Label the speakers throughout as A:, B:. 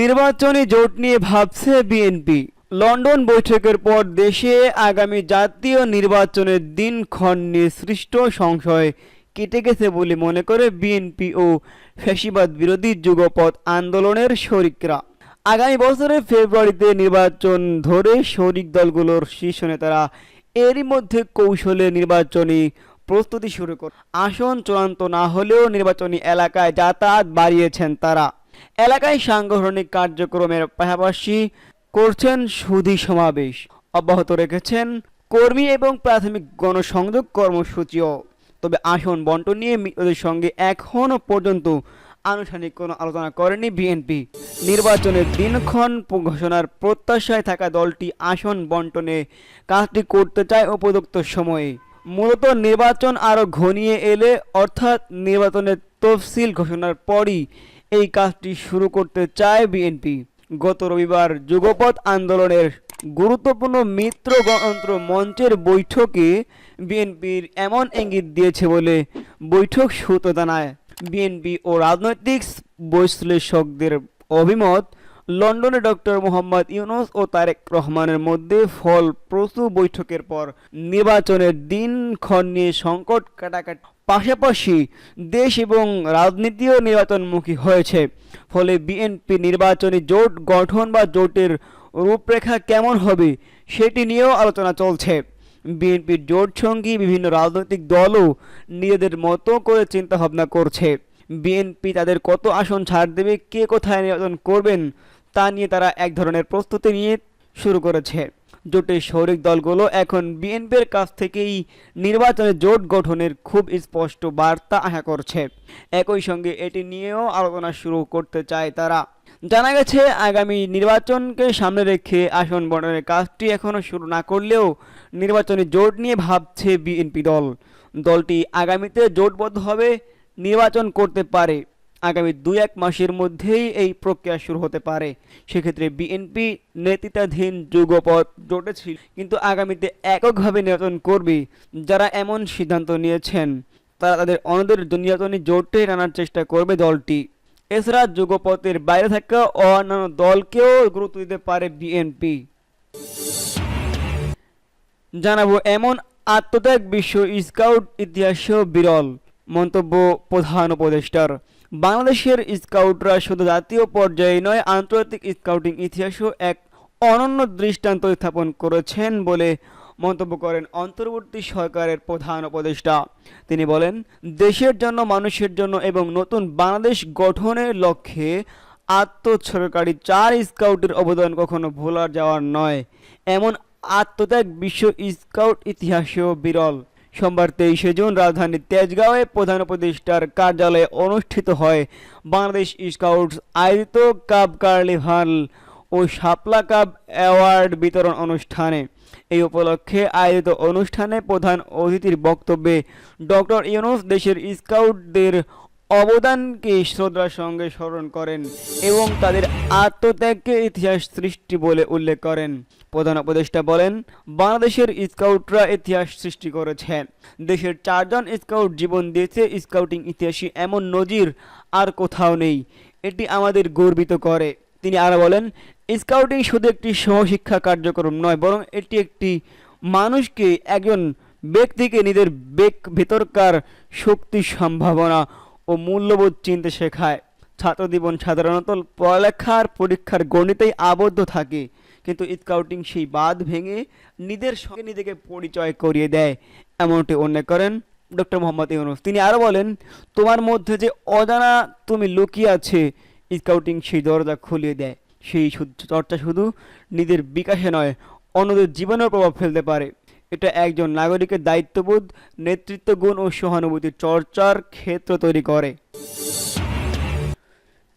A: নির্বাচনী জোট নিয়ে ভাবছে বিএনপি। লন্ডন বৈঠকের পর দেশে আগামী জাতীয় নির্বাচনের দিনক্ষণ নিয়ে সৃষ্ট সংশয় কেটে গেছে বলে মনে করে বিএনপি ও ফ্যাসিবাদ বিরোধী যুগপথ আন্দোলনের শরিকরা। আগামী বছরের ফেব্রুয়ারিতে নির্বাচন ধরে শরিক দলগুলোর শীর্ষ নেতারা এরই মধ্যে কৌশলে নির্বাচনী প্রস্তুতি শুরু করে আসন চূড়ান্ত না হলেও নির্বাচনী এলাকায় যাতায়াত বাড়িয়েছেন তারা। এলাকায় সাংগঠনিক কার্যক্রমের পাশাপাশি করছেন সুধী সমাবেশ। অব্যাহত রেখেছেন কর্মী এবং প্রাথমিক গণসংযোগ কর্মসূচিও। তবে আসন বন্টন নিয়ে মিত্রদের সঙ্গে এখনও পর্যন্ত আনুষ্ঠানিক কোনো আলোচনা করেনি বিএনপি। নির্বাচনের দিনক্ষণ ঘোষণার প্রত্যাশায় থাকা দলটি আসন বন্টনে কাজটি করতে চায় উপযুক্ত সময়ে। মূলত নির্বাচন আরও ঘনিয়ে এলে অর্থাৎ নির্বাচনের তফসিল ঘোষণার পরই এই কাজটি শুরু করতে চায় বিএনপি। গত রবিবার যুগপথ আন্দোলনের গুরুত্বপূর্ণ মিত্র গণতন্ত্র মঞ্চের বৈঠকে বিএনপির এমন ইঙ্গিত দিয়েছে বলে বৈঠক সূত্র জানায়। বিএনপি ও রাজনৈতিক বিশ্লেষকদের অভিমত, লন্ডনে ডক্টর মোহাম্মদ ইউনুস ও তারেক রহমানের মধ্যে ফলপ্রসূ বৈঠকের পর নির্বাচনের দিনক্ষণ নিয়ে সংকট কাটাকাটি পাশাপাশি দেশ এবং রাজনীতিও নির্বাচনমুখী হয়েছে। ফলে বিএনপি নির্বাচনী জোট গঠন বা জোটের রূপরেখা কেমন হবে সেটি নিয়েও আলোচনা চলছে। বিএনপির জোট সঙ্গী বিভিন্ন রাজনৈতিক দলও নিজেদের মতো করে চিন্তাভাবনা করছে। বিএনপি তাদের কত আসন ছাড় দেবে, কে কোথায় নির্বাচন করবেন তা নিয়ে তারা এক ধরনের প্রস্তুতি নিয়ে শুরু করেছে। জোটের শরিক দলগুলো এখন বিএনপির কাছ থেকেই নির্বাচনে জোট গঠনের খুব স্পষ্ট বার্তা আশা করছে। একই সঙ্গে এটি নিয়েও আলোচনা শুরু করতে চায় তারা। জানা গেছে, আগামী নির্বাচনকে সামনে রেখে আসন বন্টনের কাজটি এখনও শুরু না করলেও নির্বাচনে জোট নিয়ে ভাবছে বিএনপি দল। দলটি আগামীতে জোটবদ্ধ হবে, নির্বাচন করতে পারে। আগামী দুই এক মাসের মধ্যেই এই প্রক্রিয়া শুরু হতে পারে। সেক্ষেত্রে বিএনপি নেতৃত্বাধীন যুগপথ জোটেছিল কিন্তু আগামীতে এককভাবে নির্বাচন করবে যারা এমন সিদ্ধান্ত নিয়েছেন। তারা তাদের অন্যদের নির্বাচনী জোটে আনার চেষ্টা করবে দলটি। এছাড়া যুগপথের বাইরে থাকা অন্যান্য দলকেও গুরুত্ব দিতে পারে বিএনপি জানাব এমন আত্মত্যাগ বিশ্ব স্কাউট ইতিহাসেও বিরল মন্তব্য প্রধান উপদেষ্টার। বাংলাদেশের স্কাউটরা শুধু জাতীয় পর্যায়ে নয়, আন্তর্জাতিক স্কাউটিং ইতিহাসেও এক অনন্য দৃষ্টান্ত স্থাপন করেছেন বলে মন্তব্য করেন অন্তর্বর্তী সরকারের প্রধান উপদেষ্টা। তিনি বলেন, দেশের জন্য, মানুষের জন্য এবং নতুন বাংলাদেশ গঠনের লক্ষ্যে আত্মোৎসর্গকারী চার স্কাউটের অবদান কখনো ভোলা যাওয়ার নয়। এমন আত্মত্যাগ বিশ্ব স্কাউট ইতিহাসেও বিরল। সোমবার তেইশে জুন রাজধানীর তেজগাঁওয়ে প্রধান উপদেষ্টার কার্যালয়ে অনুষ্ঠিত হয় বাংলাদেশ স্কাউটস আয়োজিত কাপ কার্নিভাল ও শাপলা কাপ অ্যাওয়ার্ড বিতরণ অনুষ্ঠানে। এই উপলক্ষে আয়োজিত অনুষ্ঠানে প্রধান অতিথির বক্তব্যে ডক্টর ইউনুস দেশের স্কাউটদের অবদানকে শ্রদ্ধার সঙ্গে স্মরণ করেন এবং তাদের আত্মত্যাগকে ইতিহাস সৃষ্টি বলে উল্লেখ করেন। প্রধান উপদেষ্টা বলেন, বাংলাদেশের স্কাউটরা ইতিহাস সৃষ্টি করেছেন দেশের চারজন স্কাউট জীবন দিয়েছে। স্কাউটিং ইতিহাসে এমন নজির আর কোথাও নেই। এটি আমাদের গর্বিত করে। তিনি আরও বলেন, স্কাউটিং শুধু একটি সহশিক্ষা কার্যক্রম নয়, বরং এটি একটি মানুষকে, একজন ব্যক্তিকে নিজের বেক, ভেতরকার শক্তি সম্ভাবনা ও মূল্যবোধ চিনতে শেখায়। ছাত্রজীবন সাধারণত পড়ালেখার পরীক্ষার গণিতেই আবদ্ধ থাকে, কিন্তু স্কাউটিং সেই বাদ ভেঙে নিজের সঙ্গে নিজেকে পরিচয় করিয়ে দেয়। এমনটি উল্লেখ করেন ডক্টর মোহাম্মদ ইউনুস। তিনি আরও বলেন, তোমার মধ্যে যে অজানা তুমি লুকিয়ে আছে, স্কাউটিং সেই দরজা খুলিয়ে দেয়। সেই চর্চা শুধু নিজের বিকাশে নয়, অন্যদের জীবনেও প্রভাব ফেলতে পারে। এটা একজন নাগরিকের দায়িত্ববোধ নেতৃত্ব গুণ ও সহানুভূতির চর্চার ক্ষেত্র তৈরি করে।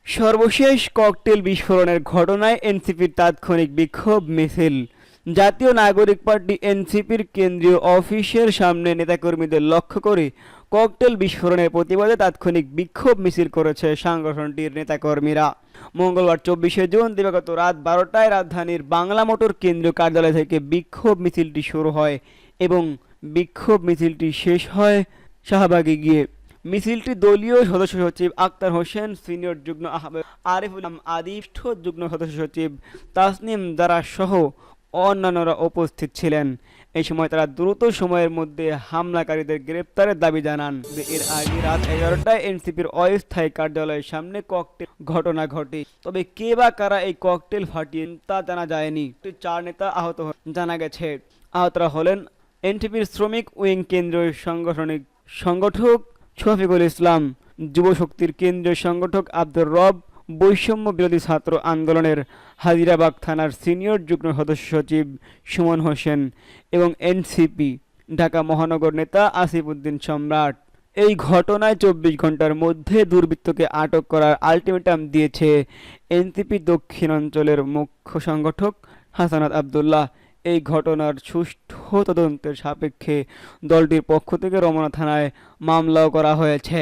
A: সর্বশেষ ককটেল বিস্ফোরণের ঘটনায় এনসিপির তাৎক্ষণিক বিক্ষোভ মিছিল। জাতীয় নাগরিক পার্টি এনসিপির কেন্দ্রীয় অফিসের সামনে নেতাকর্মীদের লক্ষ্য করে ককটেল বিস্ফোরণের প্রতিবাদে তাৎক্ষণিক বিক্ষোভ মিছিল করেছে সংগঠনটির নেতাকর্মীরা। মঙ্গলবার চব্বিশে জুন, দিবাগত রাত বারোটায় রাজধানীর বাংলা মোটর কেন্দ্রীয় কার্যালয় থেকে বিক্ষোভ মিছিলটি শুরু হয় এবং বিক্ষোভ মিছিলটি শেষ হয় শাহবাগে গিয়ে। মিছিলটি দলীয় সদস্য সচিব আক্তার হোসেন, সিনিয়র যুগ্ম আহ্বায়ক আরিফুল আদিষ্ঠ যুগ্ম সদস্য সচিব তাসনিম দারা সহ অন্যান্যরা উপস্থিত ছিলেন। এই সময় তারা দ্রুত সময়ের মধ্যে হামলাকারীদের গ্রেপ্তারের দাবি জানান। এর আগে রাত এগারোটায় এনসিপির অস্থায়ী কার্যালয়ের সামনে ককটেল ঘটনা ঘটে। তবে কে বা কারা এই ককটেল ফাটিয়ে তা জানা যায়নি। চার নেতা আহত জানা গেছে আহতরা হলেন এনটিপির শ্রমিক উইং কেন্দ্রীয় সাংগঠনিক সংগঠক শফিকুল ইসলাম যুব শক্তির কেন্দ্রীয় সংগঠক আব্দুর রব বৈষম্য বিরোধী ছাত্র আন্দোলনের হাজিরাবাগ থানার সিনিয়র যুগ্ম সদস্য সচিব সুমন হোসেন এবং এনসিপি, ঢাকা মহানগর নেতা আসিফ উদ্দিন সম্রাট। এই ঘটনায় চব্বিশ ঘণ্টার মধ্যে দুর্বৃত্তকে আটক করার আলটিমেটাম দিয়েছে এনসিপি দক্ষিণাঞ্চলের মুখ্য সংগঠক হাসানাত আবদুল্লাহ। এই ঘটনার সুষ্ঠু তদন্তের সাপেক্ষে দলটির পক্ষ থেকে রমনা থানায় মামলাও করা হয়েছে।